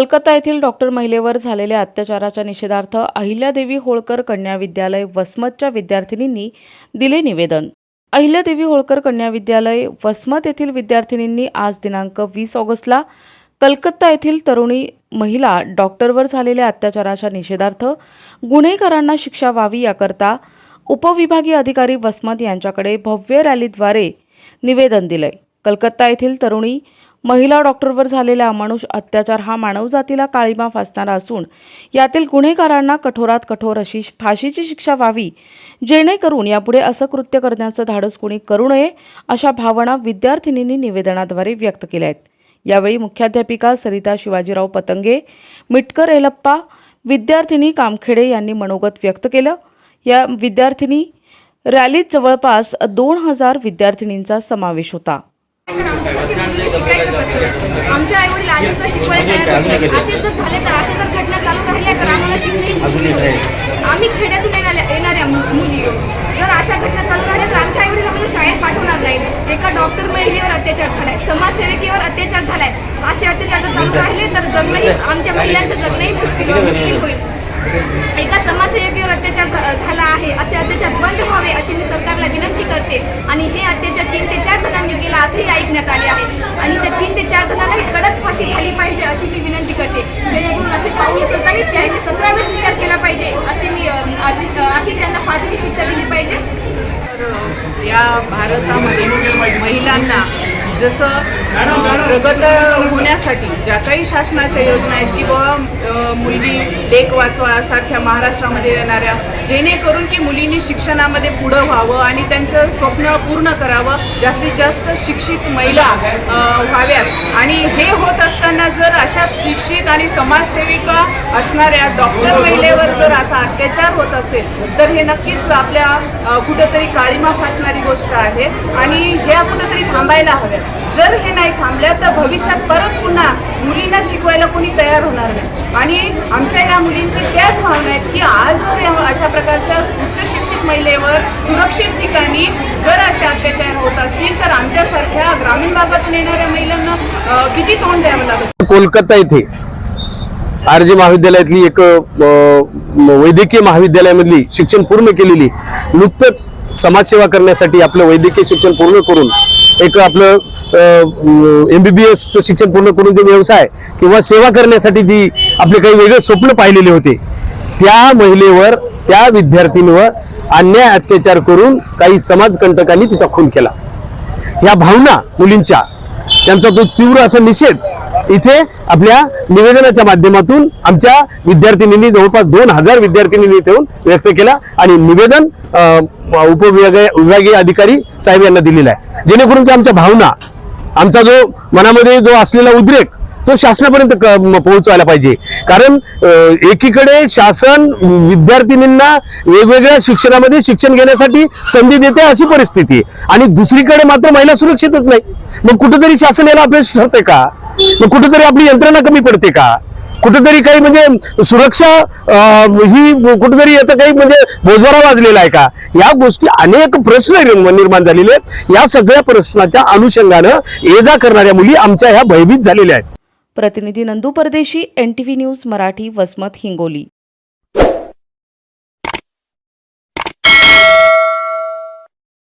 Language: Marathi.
कलकत्ता येथील डॉक्टर महिलेवर झालेल्या अत्याचाराच्या निषेधार्थ अहिल्यादेवी होळकर कन्या विद्यालय वसमतच्या विद्यार्थिनींनी दिले निवेदन. अहिल्यादेवी होळकर कन्या विद्यालय वसमत येथील विद्यार्थिनींनी आज दिनांक वीस ऑगस्टला कलकत्ता येथील तरुणी महिला डॉक्टरवर झालेल्या अत्याचाराच्या निषेधार्थ गुन्हेगारांना शिक्षा व्हावी याकरता उपविभागीय अधिकारी वसमत यांच्याकडे भव्य रॅलीद्वारे निवेदन दिलंय कलकत्ता येथील तरुणी महिला डॉक्टरवर झालेला अमानुष अत्याचार हा मानवजातीला काळीमा फासणारा असून यातील गुन्हेगारांना कठोरात कठोर अशी फाशीची शिक्षा व्हावी जेणेकरून यापुढे असं कृत्य करण्याचं धाडस कोणी करू नये अशा भावना विद्यार्थिनींनी निवेदनाद्वारे व्यक्त केल्या आहेत. यावेळी मुख्याध्यापिका सरिता शिवाजीराव पतंगे मिटकर एलप्पा विद्यार्थिनी कामखेडे यांनी मनोगत व्यक्त केलं. या विद्यार्थिनी रॅलीत जवळपास दोन हजार विद्यार्थिनींचा समावेश होता. शिकायचं कसं? आमच्या आई वडील आधी तर शिकवायला तयार होते. असे जर झाले तर अशा जर घटना चालू राहिल्या तर आम्हाला आम्ही खेड्यातून येणाऱ्या येणाऱ्या मुली. जर अशा घटना चालू राहिल्या तर आमच्या आई वडील आम्हाला शाळेत पाठवणार नाही. एका डॉक्टर महिलेवर अत्याचार झालाय. समाजसेविकेवर अत्याचार झालाय. असे अत्याचार जर चालू राहिले तर जगणंही आमच्या महिलांचं जगणंही मुश्किल मुश्किल होईल. एका समाजसेविकेवर अत्याचार झाला आहे. असे अत्याचार बंद व्हावे अशी मी सरकारला होते. आणि हे अत्याचार तीन ते चार जणांनी केला असंही ऐकण्यात आले आहे. आणि त्या तीन ते चार जणांना कडक फाशी झाली पाहिजे अशी मी विनंती करते. जेणेकरून असे पाऊल उचलता त्यांनी सतरा वेळेस विचार केला पाहिजे असे मी अशी अशी त्यांना फाशीची शिक्षा दिली पाहिजे. या भारतामध्ये महिलांना जसं प्रगत होण्यासाठी ज्या काही शासनाच्या योजना आहेत किंवा मुलगी लेख वाचवा सारख्या महाराष्ट्रामध्ये येणाऱ्या जेणेकरून की मुलींनी शिक्षणामध्ये पुढं व्हावं आणि त्यांचं स्वप्न पूर्ण करावं जास्तीत जास्त शिक्षित महिला व्हाव्यात. आणि हे होत असताना जर अशा शिक्षित आणि समाजसेविका असणाऱ्या डॉक्टर महिलेवर जर असा अत्याचार होत असेल तर हे नक्कीच आपल्या कुठंतरी काळीमा फासणारी गोष्ट आहे. आणि ह्या कुठंतरी थांबायला हव्या जर हे नाही थांबल्या तर भविष्यात परत पुन्हा मुलींना शिकवायला कोणी तयार होणार नाही. आणि आमच्या या मुलींची त्याच भावना आहेत की आज जर या अशा प्रकारच्या उच्च प्रत्येक महिलेवर सुरक्षित ठिकाणी जर असे अत्याचार होत असतील तर आमच्यासारख्या ग्रामीण भागातून येणाऱ्या महिलांना किती तोंड द्यावं लागतं कोलकाता येथे आर जे महाविद्यालयातली एक वैद्यकीय महाविद्यालयामधली शिक्षण पूर्ण केलेली नुकतंच समाजसेवा करण्यासाठी आपलं वैद्यकीय शिक्षण पूर्ण करून एक आपलं एम बी बी एसचं शिक्षण पूर्ण करून जे व्यवसाय किंवा सेवा करण्यासाठी जी आपले काही वेगळे स्वप्न पाहिलेले होते त्या महिलेवर त्या विद्यार्थिनीवर अन्याय अत्याचार करून काही समाजकंटकांनी तिचा खून केला. ह्या भावना मुलींच्या त्यांचा तो तीव्र असा निषेध इथे आपल्या निवेदनाच्या माध्यमातून आमच्या विद्यार्थिनींनी जवळपास दोन हजार विद्यार्थिनींनी येऊन व्यक्त केला आणि निवेदन उपविभागीय विभागीय अधिकारी साहेब यांना दिलेलं आहे. जेणेकरून की आमच्या भावना आमचा जो मनामध्ये जो असलेला उद्रेक तो शासनापर्यंत पोहोचवायला पाहिजे. कारण एकीकडे शासन विद्यार्थिनींना वेगवेगळ्या शिक्षणामध्ये शिक्षण घेण्यासाठी संधी देते अशी परिस्थिती. आणि दुसरीकडे मात्र महिला सुरक्षितच नाही. मग कुठेतरी शासन याला अपयश ठरते का? मग कुठेतरी आपली यंत्रणा कमी पडते का? कुठेतरी काही म्हणजे सुरक्षा ही कुठेतरी याचा काही म्हणजे बोजवारा वाजलेला आहे का? या गोष्टी अनेक प्रश्न निर्माण झालेले आहेत. या सगळ्या प्रश्नाच्या अनुषंगानं ये जा करणाऱ्या मुली आमच्या ह्या भयभीत झालेल्या आहेत. प्रतिनिधी Nandu Pardeshi N T V news Marathi Vasmat Hingoli